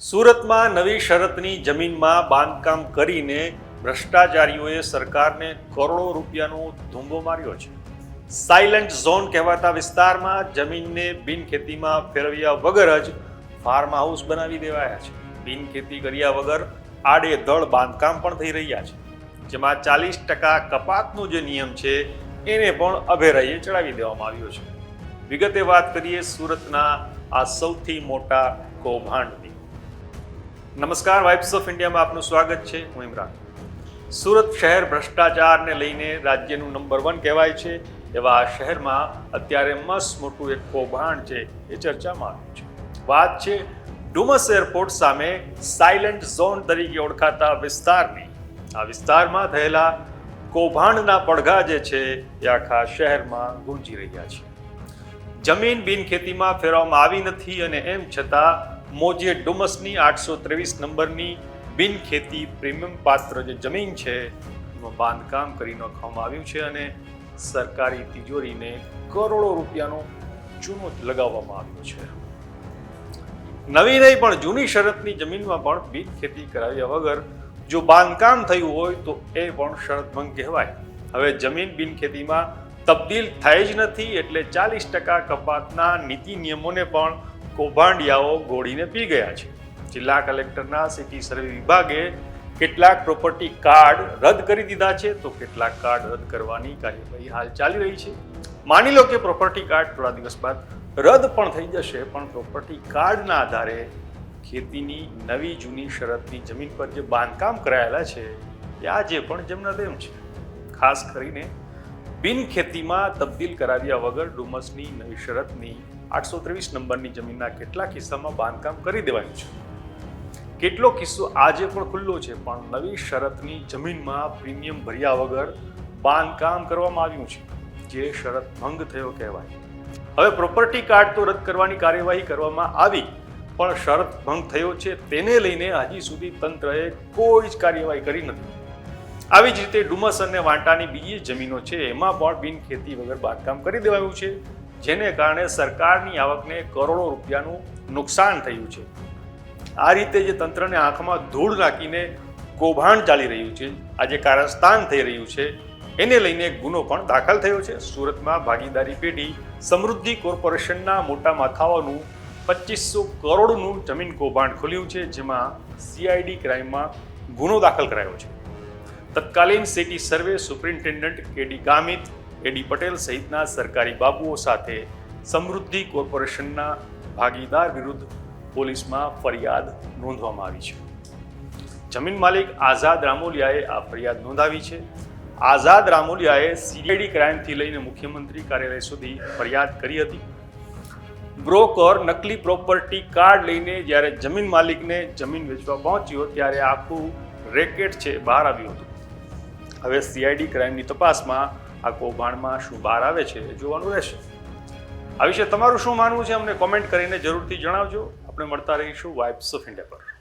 સુરતમાં નવી શરતની જમીનમાં બાંધકામ કરીને ભ્રષ્ટાચારીઓએ સરકારને કરોડો રૂપિયાનો ધૂંબો માર્યો છે. સાયલન્ટ ઝોન કહેવાતા વિસ્તારમાં જમીનને બિનખેતીમાં ફેરવ્યા વગર જ ફાર્મ હાઉસ બનાવી દેવાયા છે. બિનખેતી કર્યા વગર આડેધડ બાંધકામ પણ થઈ રહ્યા છે. જેમાં ચાલીસ ટકા કપાતનો જે નિયમ છે, એને પણ અભેરાઈએ ચડાવી દેવામાં આવ્યો છે. વિગતે વાત કરીએ સુરતના આ સૌથી મોટા કૌભાંડની. નમસ્કાર વાઇબ્સ ઓફ ઇન્ડિયામાં આપનું સ્વાગત છે. હું ઇમરાન. સુરત શહેર ભ્રષ્ટાચારને લઈને રાજ્યનું નંબર વન કહેવાય છે. એવા આ શહેરમાં અત્યારે મસ્ત મોટું એક કૌભાંડ છે એ ચર્ચામાં આવ્યું છે. વાત છે ડુમસ એરપોર્ટ સામે સાયલન્ટ ઝોન તરીકે ઓળખાતા વિસ્તારની. આ વિસ્તારમાં થયેલા કૌભાંડના પડઘા જે છે એ આખા શહેરમાં ગુંજી રહ્યા છે. જમીન બિનખેતીમાં ફેરવવામાં આવી નથી અને એમ છતાં મોજે ડુમસની આઠસો ત્રેવીસ નંબરની બિનખેતી પ્રીમિયમ પાત્ર જે જમીન છે, એમાં બાંધકામ કરી નાખવામાં આવ્યું છે અને સરકારી તિજોરીને કરોડો રૂપિયાનો ચૂનો લગાવવામાં આવ્યો છે. નવી નહીં, પણ જૂની શરતની જમીનમાં પણ બિનખેતી કરાવ્યા વગર જો બાંધકામ થયું હોય તો એ પણ શરત ભંગ કહેવાય. હવે જમીન બિનખેતીમાં તબદીલ થાય જ નથી એટલે ચાલીસ ટકા કપાતના નીતિ નિયમોને પણ કૌભાંડિયાઓ ગોળીને પી ગયા છે. જિલ્લા કલેક્ટરના સિટી સર્વે વિભાગે કેટલાક પ્રોપર્ટી કાર્ડ રદ કરી દીધા છે. તો કેટલાક કાર્ડ રદ કરવાની કાર્યવાહી હાલ ચાલી રહી છે. માની લો કે પ્રોપર્ટી કાર્ડ થોડા દિવસ બાદ રદ પણ થઈ જશે, પણ પ્રોપર્ટી કાર્ડના આધારે ખેતીની નવી જૂની શરતની જમીન પર જે બાંધકામ કરાયેલા છે, એ આજે પણ જેમના તેમ છે. ખાસ કરીને બિનખેતીમાં તબદીલ કરાવ્યા વગર ડુમસની નવી શરતની આઠસો ત્રેવીસ નંબરની જમીનના કેટલા કિસ્સામાં બાંધકામ કરી દેવાયું છે. કેટલો કિસ્સો આજે પણ ખુલ્લો છે, પણ નવી શરતની જમીનમાં પ્રીમિયમ ભર્યા વગર બાંધકામ કરવામાં આવ્યું છે, જે શરત ભંગ થયો કહેવાય. હવે પ્રોપર્ટી કાર્ડ તો રદ કરવાની કાર્યવાહી કરવામાં આવી, પણ શરત ભંગ થયો છે, તેને લઈને હજી સુધી તંત્રએ કોઈ જ કાર્યવાહી કરી નથી. આવી જ રીતે ડુમસ અને વાંટાની બીજી જમીનો છે. એમાં પણ બિનખેતી વગર બાંધકામ કરી દેવાયું છે, જેને કારણે સરકારની આવકને કરોડો રૂપિયાનું નુકસાન થયું છે. આ રીતે જે તંત્રને આંખમાં ધૂળ નાખીને કૌભાંડ ચાલી રહ્યું છે, આજે કારસ્તાન થઈ રહ્યું છે, એને લઈને ગુનો પણ દાખલ થયો છે. સુરતમાં ભાગીદારી પેઢી સમૃદ્ધિ કોર્પોરેશનના મોટા માથાઓનું પચીસો કરોડનું જમીન કૌભાંડ ખુલ્યું છે, જેમાં સીઆઈડી ક્રાઇમમાં ગુનો દાખલ કરાયો છે. તત્કાલીન city survey superintendent K D Gamit A D Patel સહિતના સરકારી બાબુઓ સાથે સમૃદ્ધિ કોર્પોરેશનના ભાગીદાર વિરુદ્ધ પોલીસમાં ફરિયાદ નોંધવામાં આવી છે. જમીન માલિક આઝાદ રામોલિયાએ આ ફરિયાદ નોંધાવી છે. આઝાદ રામોલિયાએ સીઆઈડી ક્રાઇમથી લઈને મુખ્યમંત્રી કાર્યાલય સુધી ફરિયાદ કરી હતી. બ્રોકર નકલી પ્રોપર્ટી કાર્ડ લઈને જ્યારે જમીન માલિકને જમીન વેચવા પહોંચ્યો, ત્યારે આખું રેકેટ છે બહાર આવ્યું હતું. હવે સીઆઈડી ક્રાઇમની તપાસમાં આ કૌભાંડમાં શું બહાર આવે છે એ જોવાનું રહેશે. આ વિશે તમારું શું માનવું છે અમને કોમેન્ટ કરીને જરૂરથી જણાવજો. આપણે મળતા રહીશું વાઇબ્સ ઓફ ઇન્ડિયા પર.